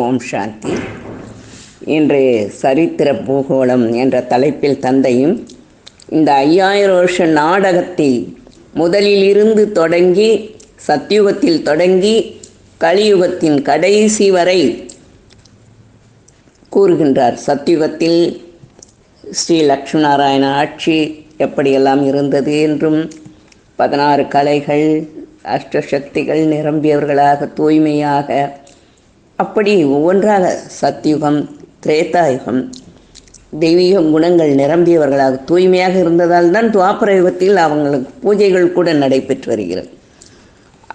ஓம் சாந்தி. இன்று சரித்திர பூகோளம் என்ற தலைப்பில் தந்தையும் இந்த ஐயாயிரம் வருஷ நாடகத்தை முதலில் இருந்து தொடங்கி சத்யுகத்தில் தொடங்கி கலியுகத்தின் கடைசி வரை கூறுகின்றார். சத்யுகத்தில் ஸ்ரீ லக்ஷ்மணாராயண ஆட்சி எப்படியெல்லாம் இருந்தது என்றும் பதினாறு கலைகள் அஷ்டசக்திகள் நிரம்பியவர்களாக தூய்மையாக அப்படி ஒவ்வொன்றாக சத்யுகம் திரேதாயுகம் தெய்வீக குணங்கள் நிரம்பியவர்களாக தூய்மையாக இருந்ததால் தான் துவாபர யுகத்தில் அவங்களுக்கு பூஜைகள் கூட நடைபெற்று வருகிறது.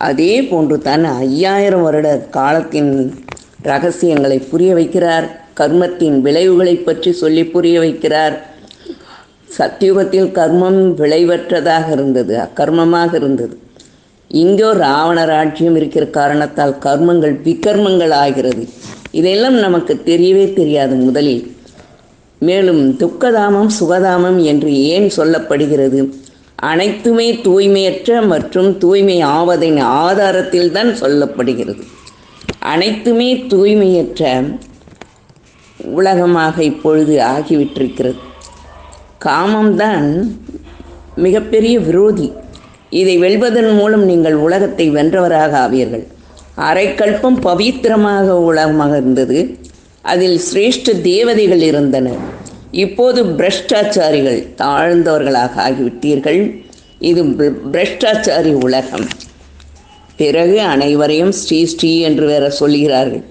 அதே போன்று தான் ஐயாயிரம் வருட காலத்தின் ரகசியங்களை புரிய வைக்கிறார் கர்மத்தின் விளைவுகளை பற்றி சொல்லி புரிய வைக்கிறார். சத்தியுகத்தில் கர்மம் விளைவற்றதாக இருந்தது அக்கர்மமாக இருந்தது. இங்கோ ராவணர் ஆட்சியும் இருக்கிற காரணத்தால் கர்மங்கள் விகர்மங்கள் ஆகிறது இதெல்லாம் நமக்கு தெரியவே தெரியாது முதலில். மேலும் துக்கதாமம் சுகதாமம் என்று ஏன் சொல்லப்படுகிறது? அனைத்துமே தூய்மையற்ற மற்றும் தூய்மை ஆவதின் ஆதாரத்தில் தான் சொல்லப்படுகிறது. அனைத்துமே தூய்மையற்ற உலகமாக இப்பொழுது ஆகிவிட்டிருக்கிறது. காமம்தான் மிகப்பெரிய விரோதி. இதை வெல்வதன் மூலம் நீங்கள் உலகத்தை வென்றவராக ஆவீர்கள். அரைக்கல்பம் பவித்திரமாக உலகமாக இருந்தது அதில் சிரேஷ்ட தேவதைகள் இருந்தனர் இப்போது பிரஷ்டாச்சாரிகள் தாழ்ந்தவர்களாக ஆகிவிட்டீர்கள். இது பிரஷ்டாச்சாரி உலகம். பிறகு அனைவரையும் ஸ்ரீ ஸ்ரீ என்று வேற சொல்கிறார்கள்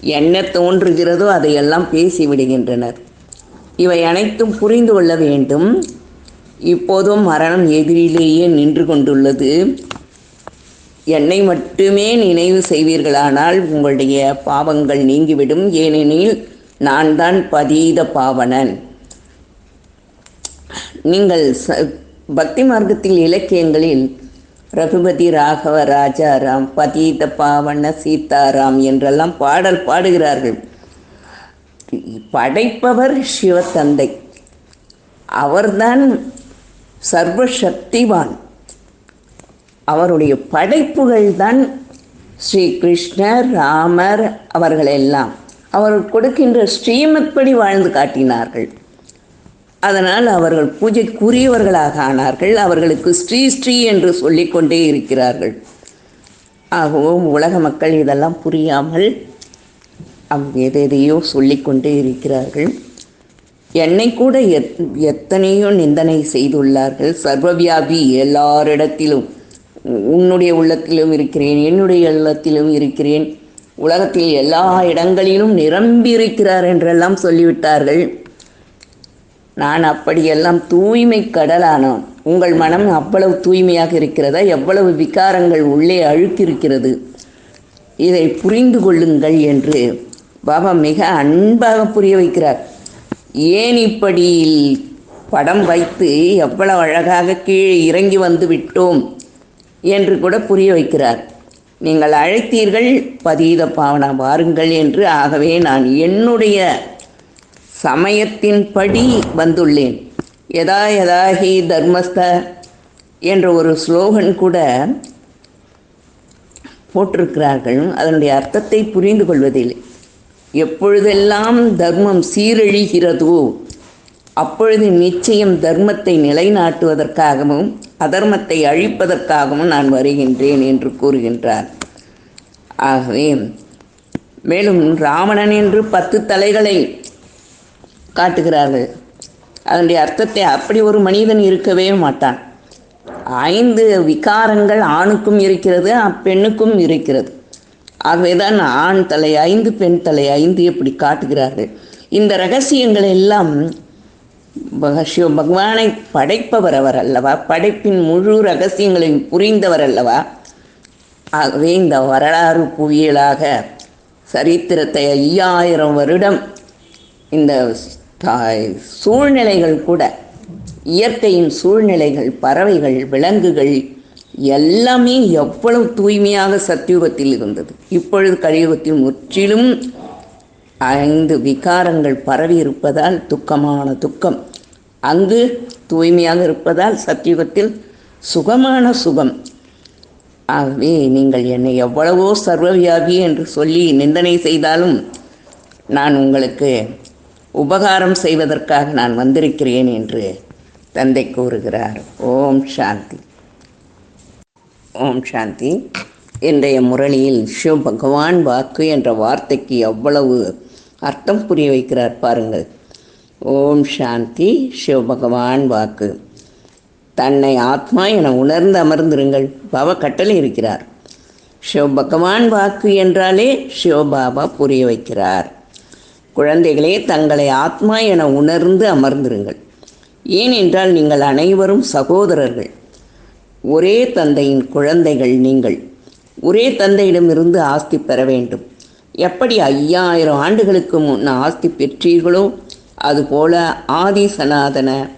என்ன தோன்றுகிறதோ அதையெல்லாம் பேசிவிடுகின்றனர். இவை அனைத்தும் புரிந்து கொள்ள வேண்டும். இப்போதும் மரணம் எதிரிலேயே நின்று கொண்டுள்ளது. என்னை மட்டுமே நினைவு செய்வீர்களானால் உங்களுடைய பாவங்கள் நீங்கிவிடும். ஏனெனில் நான் தான் பதீத பாவனன். நீங்கள் ச பக்தி மார்க்கத்தில் இலக்கியங்களில் ரகுபதி ராகவ ராஜாராம் பதீத பாவன சீதாராம் என்றெல்லாம் பாடல் பாடுகிறார்கள். படைப்பவர் சிவத்தந்தை. அவர்தான் சர்வசக்திவான். அவருடைய படைப்புகள் தான் ஸ்ரீ கிருஷ்ணர் ராமர் அவர்களெல்லாம். அவர் கொடுக்கின்ற ஸ்ரீமத் படி வாழ்ந்து காட்டினார்கள். அதனால் அவர்கள் பூஜைக்குரியவர்களாக ஆனார்கள். அவர்களுக்கு ஸ்ரீ ஸ்ரீ என்று சொல்லிக்கொண்டே இருக்கிறார்கள். ஆகவும் உலக மக்கள் இதெல்லாம் புரியாமல் அவங்க எதையோ சொல்லிக்கொண்டே இருக்கிறார்கள். என்னை கூட எத் எத்தனையோ நிந்தனை செய்துள்ளார்கள். சர்வவியாபி எல்லாரிடத்திலும் உன்னுடைய உள்ளத்திலும் இருக்கிறேன் என்னுடைய உள்ளத்திலும் இருக்கிறேன். உலகத்தில் எல்லா இடங்களிலும் நிரம்பி இருக்கிறார் என்றெல்லாம் சொல்லிவிட்டார்கள். நான் அப்படியெல்லாம் தூய்மை கடலானோம். உங்கள் மனம் அவ்வளவு தூய்மையாக இருக்கிறதா? எவ்வளவு விகாரங்கள் உள்ளே அழுக்கிருக்கிறது இதை புரிந்து கொள்ளுங்கள் என்று பாபா மிக அன்பாக புரிய வைக்கிறார். ஏன் இப்படி படம் வைத்து எவ்வளவு அழகாக கீழே இறங்கி வந்து விட்டோம் என்று கூட புரிய வைக்கிறார். நீங்கள் அழைத்தீர்கள் பதீத பாவனா வாருங்கள் என்று. ஆகவே நான் என்னுடைய சமயத்தின்படி வந்துள்ளேன். எதா எதாகி தர்மஸ்த என்ற ஒரு ஸ்லோகன் கூட போட்டிருக்கிறார்கள். அதனுடைய அர்த்தத்தை புரிந்து கொள்வதில்லை. எப்பொழுதெல்லாம் தர்மம் சீரழிகிறதோ அப்பொழுது நிச்சயம் தர்மத்தை நிலைநாட்டுவதற்காகவும் அதர்மத்தை அழிப்பதற்காகவும் நான் வருகின்றேன் என்று கூறுகின்றார். ஆகவே மேலும் ராவணன் என்று பத்து தலைகளை காட்டுகிறார்கள். அதனுடைய அர்த்தத்தை அப்படி ஒரு மனிதன் இருக்கவே மாட்டான். ஐந்து விகாரங்கள் ஆணுக்கும் இருக்கிறது அப்பெண்ணுக்கும் இருக்கிறது. ஆகவேதான் ஆண் தலை ஐந்து பெண் தலை ஐந்து எப்படி காட்டுகிறாரு இந்த ரகசியங்கள் எல்லாம் சிவ பகவானை படைப்பவர் அவர் அல்லவா? படைப்பின் முழு ரகசியங்களையும் புரிந்தவர் அல்லவா? ஆகவே இந்த வரலாறு புவியலாக சரித்திரத்தை ஐயாயிரம் வருடம் இந்த சூழ்நிலைகள் கூட இயற்கையின் சூழ்நிலைகள் பறவைகள் விலங்குகள் எல்லாமே எவ்வளவு தூய்மையாக சத்தியுகத்தில் இருந்தது. இப்பொழுது கலியுகத்தில் முற்றிலும் ஐந்து விகாரங்கள் பரவி இருப்பதால் துக்கமான துக்கம். அங்கு தூய்மையாக இருப்பதால் சத்தியுகத்தில் சுகமான சுகம். ஆகவே நீங்கள் என்னை எவ்வளவோ சர்வவியாபி என்று சொல்லி நிந்தனை செய்தாலும் நான் உங்களுக்கு உபகாரம் செய்வதற்காக நான் வந்திருக்கிறேன் என்று தந்தை கூறுகிறார். ஓம் சாந்தி. ஓம் சாந்தி. இன்றைய முரளியில் சிவ பகவான் வாக்கு என்ற வார்த்தைக்கு எவ்வளவு அர்த்தம் புரிய வைக்கிறார் பாருங்கள். ஓம் சாந்தி சிவபகவான் வாக்கு. தன்னை ஆத்மா என உணர்ந்து அமர்ந்திருங்கள். பவ கட்டளை இருக்கிறார். சிவபகவான் வாக்கு என்றாலே சிவபாபா புரிய வைக்கிறார். குழந்தைகளே தங்களை ஆத்மா என உணர்ந்து அமர்ந்திருங்கள். ஏனென்றால் நீங்கள் அனைவரும் சகோதரர்கள். ஒரே தந்தையின் குழந்தைகள் நீங்கள். ஒரே தந்தையிடமிருந்து ஆஸ்தி பெற வேண்டும். எப்படி ஐயாயிரம் ஆண்டுகளுக்கு முன் ஆஸ்தி பெற்றீர்களோ அதுபோல ஆதி சனாதன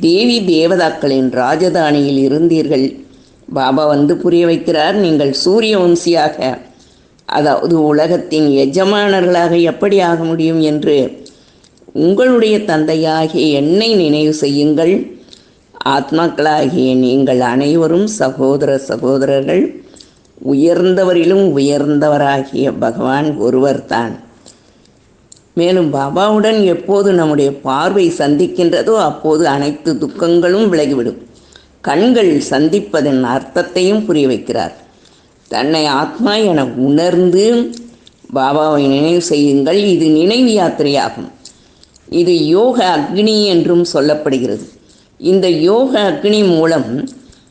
தேவி தேவதாக்களின் ராஜதானியில் இருந்தீர்கள். பாபா வந்து புரிய வைக்கிறார் நீங்கள் சூரிய வம்சியாக அதாவது உலகத்தின் எஜமானர்களாக எப்படி ஆக முடியும் என்று. உங்களுடைய தந்தையாகிய என்னை நினைவு செய்யுங்கள். ஆத்மாக்களாகிய நீங்கள் அனைவரும் சகோதர சகோதரர்கள் உயர்ந்தவரிலும் உயர்ந்தவராகிய பகவான் ஒருவர்தான் மேலும் பாபாவுடன் எப்போது நம்முடைய பார்வை சந்திக்கின்றதோ அப்போது அனைத்து துக்கங்களும் விலகிவிடும். கண்கள் சந்திப்பதன் அர்த்தத்தையும் புரிய வைக்கிறார். தன்னை ஆத்மா என உணர்ந்து பாபாவை நினைவு செய்யுங்கள். இது நினைவு யாத்திரையாகும். இது யோக அக்னி என்றும் சொல்லப்படுகிறது. இந்த யோக அக்னி மூலம்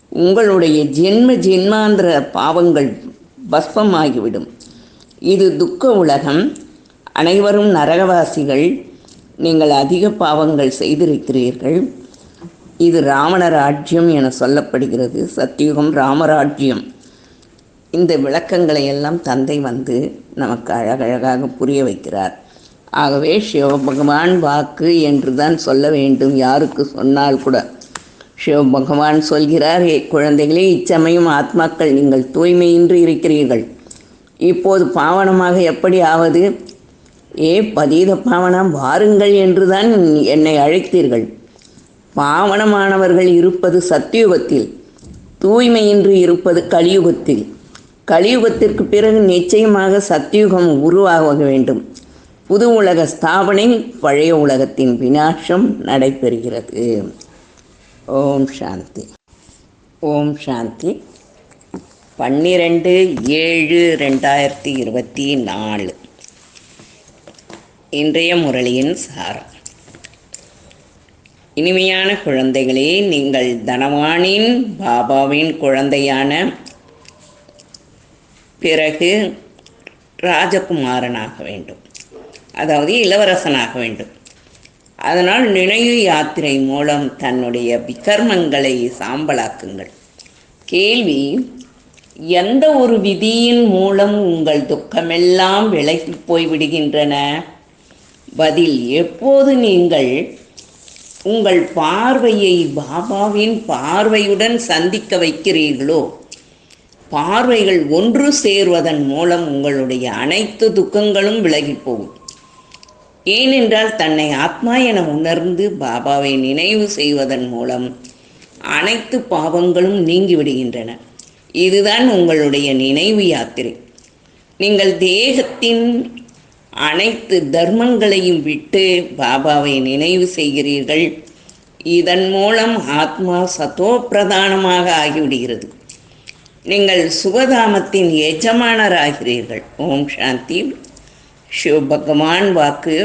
உங்களுடைய ஜென்ம ஜென்மாந்திர பாவங்கள் பஸ்பமாகிவிடும். இது துக்க உலகம். அனைவரும் நரகவாசிகள். நீங்கள் அதிக பாவங்கள் செய்திருக்கிறீர்கள். இது ராவண ராஜ்யம் என சொல்லப்படுகிறது. சத்தியுகம் ராமராஜ்யம். இந்த விளக்கங்களை எல்லாம் தந்தை வந்து நமக்கு அழகழகாக புரிய வைக்கிறார். ஆகவே சிவபகவான் வாக்கு என்று தான் சொல்ல வேண்டும். யாருக்கு சொன்னால் கூட. சிவபகவான் சொல்கிறார் குழந்தைகளே இச்சமயம் ஆத்மாக்கள் நீங்கள் தூய்மையின்றி இருக்கிறீர்கள். இப்போது பாவனமாக எப்படி ஆவது? ஏ பதீத பாவனம் வாருங்கள் என்றுதான் என்னை அழைத்தீர்கள். பாவனமானவர்கள் இருப்பது சத்தியுகத்தில் தூய்மையின்றி இருப்பது கலியுகத்தில். கலியுகத்திற்கு பிறகு நிச்சயமாக சத்தியுகம் உருவாக வேண்டும். புது உலக ஸ்தாபனை பழைய உலகத்தின் விநாசம் நடைபெறுகிறது. ஓம் சாந்தி. ஓம் சாந்தி. பன்னிரெண்டு ஏழு ரெண்டாயிரத்தி இருபத்தி நாலு. இன்றைய முரளியின் சாரம். இனிமையான குழந்தைகளே நீங்கள் தனவானின் பாபாவின் குழந்தையான பிறகு ராஜகுமாரனாக வேண்டும். அதாவது இளவரசனாக வேண்டும். அதனால் நினைவு யாத்திரை மூலம் தன்னுடைய விகர்மங்களை சாம்பலாக்குங்கள். கேள்வி எந்த ஒரு விதியின் மூலம் உங்கள் துக்கமெல்லாம் விலகி போய்விடுகின்றன? பதில் எப்போது நீங்கள் உங்கள் பார்வையை பாபாவின் பார்வையுடன் சந்திக்க வைக்கிறீர்களோ பார்வைகள் ஒன்று சேர்வதன் மூலம் உங்களுடைய அனைத்து துக்கங்களும் விலகிப் போகும். ஏனென்றால் தன்னை ஆத்மா என உணர்ந்து பாபாவை நினைவு செய்வதன் மூலம் அனைத்து பாவங்களும் நீங்கிவிடுகின்றன. இதுதான் உங்களுடைய நினைவு யாத்திரை. நீங்கள் தேகத்தின் அனைத்து தர்மங்களையும் விட்டு பாபாவை நினைவு செய்கிறீர்கள். இதன் மூலம் ஆத்மா சத்தோ பிரதானமாக ஆகிவிடுகிறது. நீங்கள் சுகதாமத்தின் எஜமானராகிறீர்கள். ஓம் சாந்தி. சிவபகவான் வாக்கு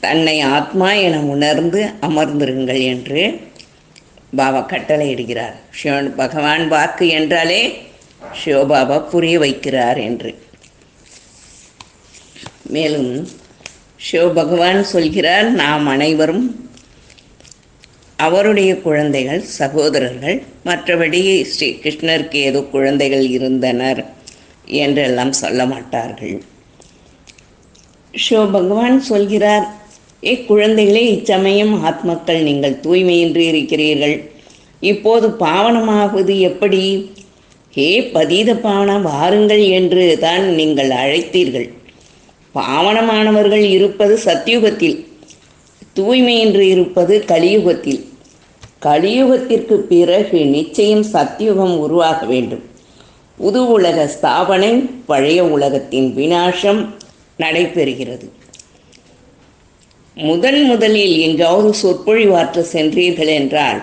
தன்னை ஆத்மா என உணர்ந்து அமர்ந்திருங்கள் என்று பாபா கட்டளையிடுகிறார். சிவன் பகவான் வாக்கு என்றாலே சிவபாபா புரிய வைக்கிறார் என்று. மேலும் சிவபகவான் சொல்கிறார் நாம் அனைவரும் அவருடைய குழந்தைகள் சகோதரர்கள் மற்றபடி ஸ்ரீ கிருஷ்ணருக்கு ஏதோ குழந்தைகள் இருந்தனர் என்றெல்லாம் சொல்ல மாட்டார்கள். ஷோ பகவான் சொல்கிறார் ஏ குழந்தைகளே இச்சமயம் ஆத்மக்கள் நீங்கள் தூய்மையின்றி இருக்கிறீர்கள். இப்போது பாவனமாவது எப்படி? ஹே பதீத பாவனம் வாருங்கள் என்று தான் நீங்கள் அழைத்தீர்கள். பாவனமானவர்கள் இருப்பது சத்தியுகத்தில் தூய்மையின்றி இருப்பது கலியுகத்தில். கலியுகத்திற்கு பிறகு நிச்சயம் சத்தியுகம் உருவாக வேண்டும். புது உலக ஸ்தாபனை பழைய உலகத்தின் வினாசம் நடைபெறுகிறது. முதன் முதலில் எங்காவது சொற்பொழிவாற்ற சென்றீர்கள் என்றால்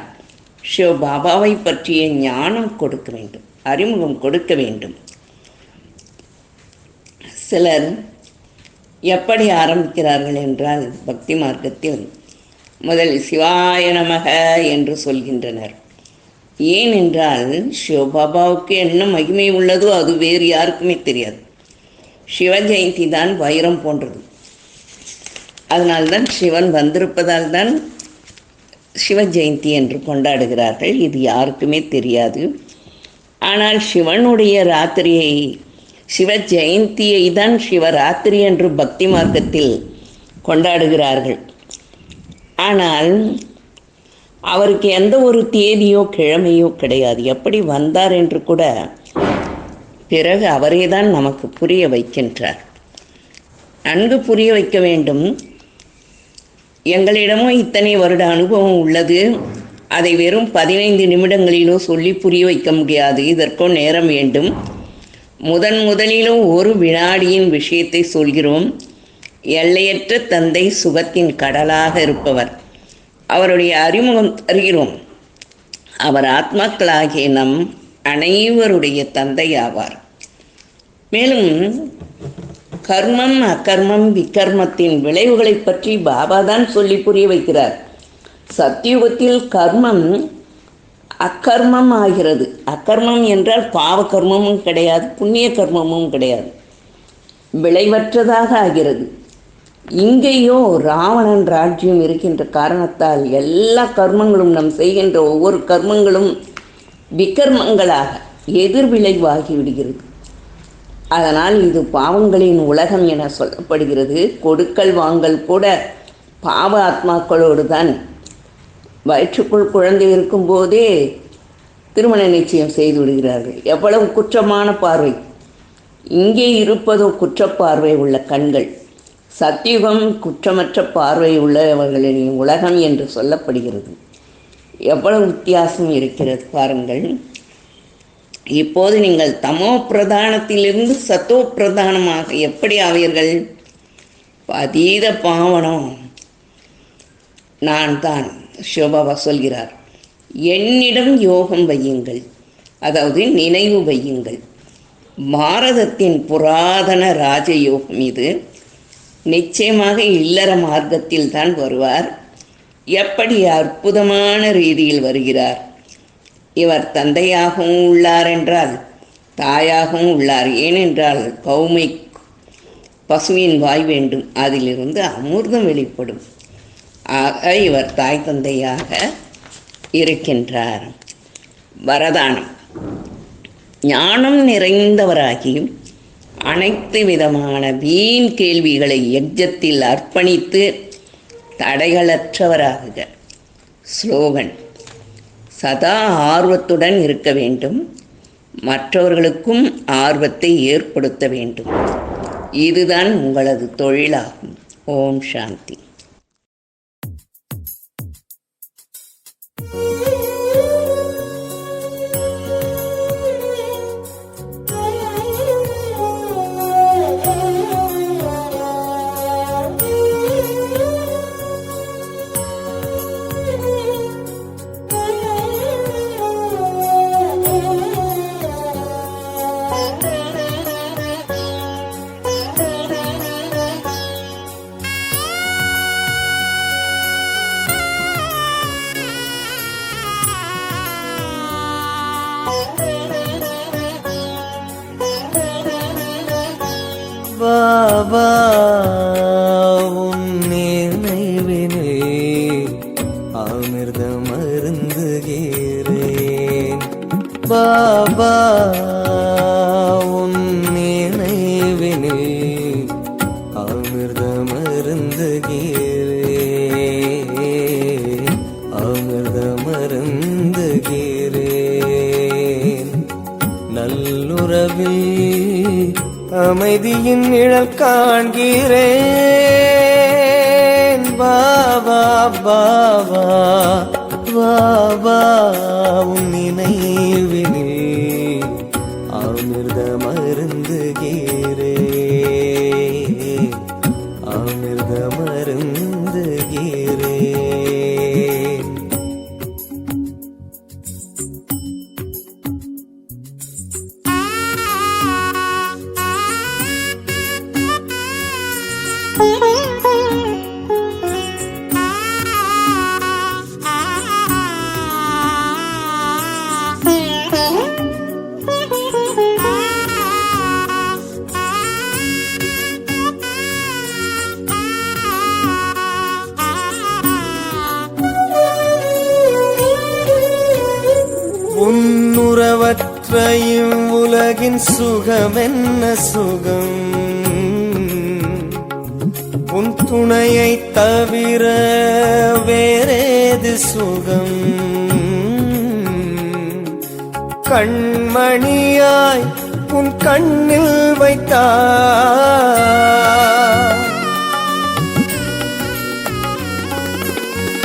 ஷிவ பாபாவை பற்றிய ஞானம் கொடுக்க வேண்டும் அறிமுகம் கொடுக்க வேண்டும். சிலர் எப்படி ஆரம்பிக்கிறார்கள் என்றால் பக்தி மார்க்கத்தில் முதல் சிவாய நமக என்று சொல்கின்றனர். ஏனென்றால் சிவபாபாவுக்கு என்ன மகிமை உள்ளதோ அது வேறு யாருக்குமே தெரியாது. சிவ ஜெயந்தி தான் வைரம் போன்றது. அதனால்தான் சிவன் வந்திருப்பதால் தான் சிவ ஜெயந்தி என்று கொண்டாடுகிறார்கள். இது யாருக்குமே தெரியாது. ஆனால் சிவனுடைய ராத்திரியை சிவ ஜெயந்தியை தான் சிவராத்திரி என்று பக்தி மார்க்கத்தில் கொண்டாடுகிறார்கள். ஆனால் அவருக்கு எந்த ஒரு தேதியோ கிழமையோ கிடையாது. எப்படி வந்தார் என்று கூட பிறகு அவரே தான் நமக்கு புரிய வைக்கின்றார். நன்கு புரிய வைக்க வேண்டும். எங்களிடமும் இத்தனை வருட அனுபவம் உள்ளது. அதை வெறும் பதினைந்து நிமிடங்களிலோ சொல்லி புரிய வைக்க முடியாது. இதற்கும் நேரம் வேண்டும். முதன் முதலிலும் ஒரு வினாடியின் விஷயத்தை சொல்கிறோம். எல்லையற்ற தந்தை சுகத்தின் கடலாக இருப்பவர். அவருடைய அறிமுகம் தருகிறோம் அவர் ஆத்மாக்களாகிய நம் அனைவருடைய தந்தை ஆவார் மேலும் கர்மம் அக்கர்மம் விக்கர்மத்தின் விளைவுகளை பற்றி பாபா தான் சொல்லி புரிய வைக்கிறார். சத்தியுகத்தில் கர்மம் அக்கர்மம் ஆகிறது. அக்கர்மம் என்றால் பாவ கர்மமும் கிடையாது புண்ணிய கர்மமும் கிடையாது. விளைவற்றதாக ஆகிறது. இங்கேயோ ராவணன் ராஜ்யம் இருக்கின்ற காரணத்தால் எல்லா கர்மங்களும் நம் செய்கின்ற ஒவ்வொரு கர்மங்களும் விக்கர்மங்களாக எதிர்விளைவாகி விடுகிறது. அதனால் இது பாவங்களின் உலகம் என சொல்லப்படுகிறது. கொடுக்கல் வாங்கல் கூட பாவ ஆத்மாக்களோடு தான். வயிற்றுக்குள் குழந்தை இருக்கும்போதே திருமண நிச்சயம் செய்து விடுகிறார்கள். எவ்வளவு குற்றமான பார்வை. இங்கே இருப்பதோ குற்றப்பார்வை உள்ள கண்கள். சத்தியுகம் குற்றமற்ற பார்வை உள்ளவர்களின் உலகம் என்று சொல்லப்படுகிறது. எவ்வளவு வித்தியாசம் இருக்கிறது பாருங்கள். இப்போது நீங்கள் தமோ பிரதானத்திலிருந்து சத்தோ பிரதானமாக எப்படி ஆவீர்கள்? அதீத பாவனம் நான் தான் சிவபாபா சொல்கிறார். என்னிடம் யோகம் வையுங்கள் அதாவது நினைவு வையுங்கள். பாரதத்தின் புராதன ராஜயோகம் இது. நிச்சயமாக இல்லற மார்க்கத்தில் தான் வருவார். எப்படி அற்புதமான ரீதியில் வருகிறார்? இவர் தந்தையாகவும் உள்ளார் என்றால் தாயாகவும் உள்ளார். ஏனென்றால் கௌமை பசுவின் வாய் வேண்டும். அதிலிருந்து அமிர்தம் வெளிப்படும். ஆக இவர் தாய் தந்தையாக இருக்கின்றார். வரதானம். ஞானம் நிறைந்தவராகியும் அனைத்து விதமான வீண் கேள்விகளை எஜ்ஜத்தில் அர்ப்பணித்து தடைகளற்றவராகுக ஸ்லோகன். சதா ஆர்வத்துடன் இருக்க வேண்டும். மற்றவர்களுக்கும் ஆர்வத்தை ஏற்படுத்த வேண்டும். இதுதான் உங்களது தொழிலாகும். ஓம் சாந்தி. பாபா உன் நினைவினே அமிர்தம் அருந்துகிறேன் அமிர்தம் அருந்துகிறேன் நல்லுறவில் அமைதியின் நிழல் காண்கிறேன். பாபா பாபா பாபா உன்னுறவற்றையும் உலகின் சுகமென்ன சுகம்? உன் துணையை தவிர வேறேது சுகம்? கண்மணியாய் உன் கண்ணில் வைத்தா?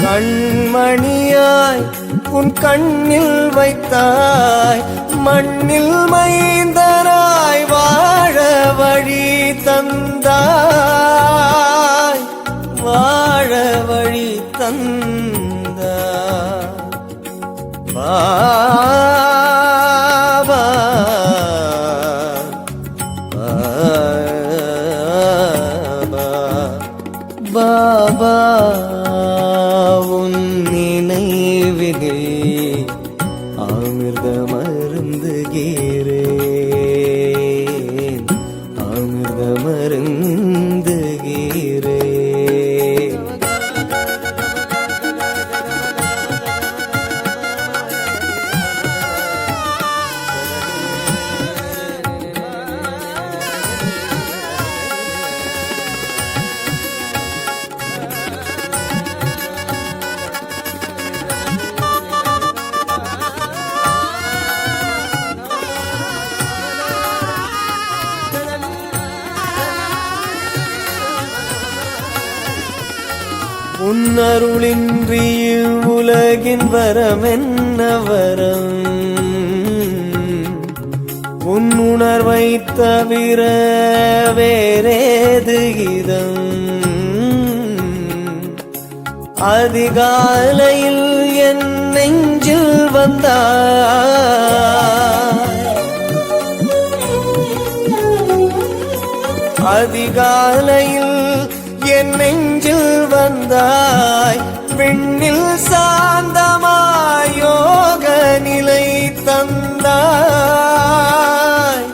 கண்மணியாய் உன் கண்ணில் வைத்தாய்? மண்ணில் மைந்தராய் வாழ வழி தந்தாய். வாழ வழி தந்தாய். உன்னின் வரம் என்ன வரம்? உன் உணர்வை தவிர வேறேது இதம்? அதிகாலையில் என் நெஞ்சில் வந்தாய். அதிகாலையில் என் நெஞ்சில் வந்தாய். விண்ணில் தந்தாய்.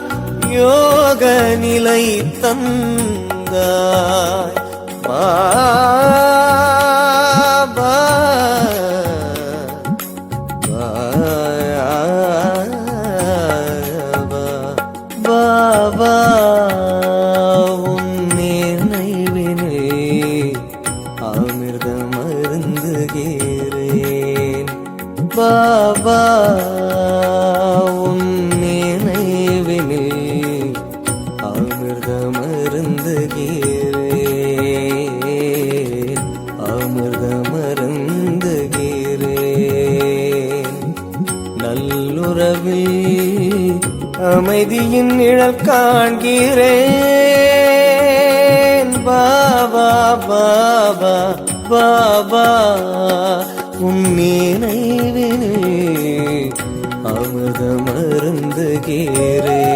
யோக நிலை தந்தாய். மா அமைதியின் நிழல் காண்கிறேன். பாபா பாபா பாபா உன்னே நைவினே அமிர்தம் அருந்துகிறேன்